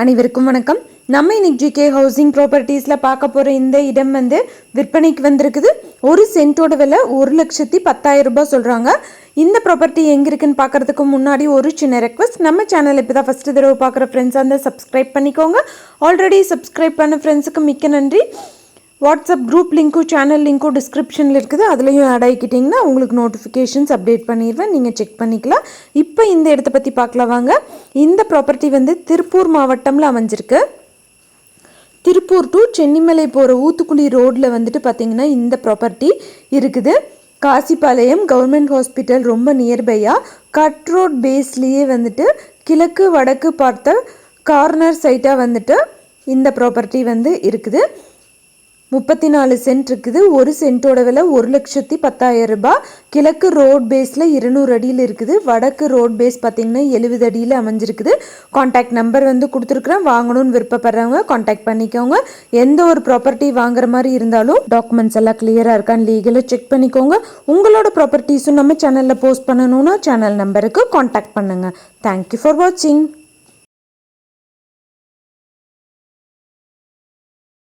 அனைவருக்கும் வணக்கம். நம்ம இன்னைக்கு ஜிகே ஹவுசிங் ப்ராப்பர்ட்டிஸில் பார்க்க போகிற இந்த இடம் வந்து விற்பனைக்கு வந்திருக்குது. ஒரு சென்ட்டோட விலை ஒரு லட்சத்தி பத்தாயிரம் ரூபாய் சொல்கிறாங்க இந்த ப்ராப்பர்ட்டி எங்கே இருக்குன்னு பார்க்கறதுக்கு முன்னாடி ஒரு சின்ன ரெக்வஸ்ட் நம்ம சேனல் இப்போ தான் ஃபஸ்ட்டு தடவை பார்க்குற ஃப்ரெண்ட்ஸாக இருந்தால் சப்ஸ்கிரைப் பண்ணிக்கோங்க. ஆல்ரெடி சப்ஸ்கிரைப் பண்ண ஃப்ரெண்ட்ஸுக்கு மிக்க நன்றி. வாட்ஸ்அப் குரூப் லிங்க்கும் சேனல் லிங்க்கும் டிஸ்கிரிப்ஷனில் இருக்குது. அதுலேயும் ஆட் ஆகிக்கிட்டிங்கன்னா உங்களுக்கு நோட்டிஃபிகேஷன்ஸ் அப்டேட் பண்ணிடுவேன் நீங்கள் செக் பண்ணிக்கலாம். இப்போ இந்த இடத்த பற்றி பார்க்கலாம் வாங்க. இந்த ப்ராப்பர்ட்டி வந்து திருப்பூர் மாவட்டமில் அமைஞ்சிருக்கு. திருப்பூர் டு சென்னிமலை போகிற ஊத்துக்குளி ரோட்டில் வந்துட்டு பார்த்தீங்கன்னா இந்த ப்ராப்பர்ட்டி இருக்குது. காசிபாளையம் கவர்மெண்ட் ஹாஸ்பிட்டல் ரொம்ப நியர்பையாக கட் ரோட் பேஸ்லேயே வந்துட்டு கிழக்கு வடக்கு பார்த்த கார்னர் சைட்டாக வந்துட்டு இந்த ப்ராப்பர்ட்டி வந்து இருக்குது. முப்பத்தி நாலு சென்ட் இருக்குது. ஒரு சென்ட்டோட விலை ஒரு லட்சத்தி பத்தாயிரம் ரூபாய். கிழக்கு ரோட் பேஸில் இருநூறு அடியில் இருக்குது. வடக்கு ரோட் பேஸ் பார்த்தீங்கன்னா எழுபது அடியில் அமைஞ்சிருக்குது. காண்டாக்ட் நம்பர் வந்து கொடுத்துருக்குறேன். வாங்கணும்னு விருப்பப்படுறவங்க காண்டாக்ட் பண்ணிக்கோங்க. எந்த ஒரு ப்ராப்பர்ட்டி வாங்குற மாதிரி இருந்தாலும் டாக்குமெண்ட்ஸ் எல்லாம் கிளியராக இருக்கான்னு லீகலாக செக் பண்ணிக்கோங்க. உங்களோட ப்ராப்பர்ட்டிஸும் நம்ம சேனலில் போஸ்ட் பண்ணணும்னா சேனல் நம்பருக்கு காண்டாக்ட் பண்ணுங்கள் தேங்க்யூ ஃபார் வாட்சிங்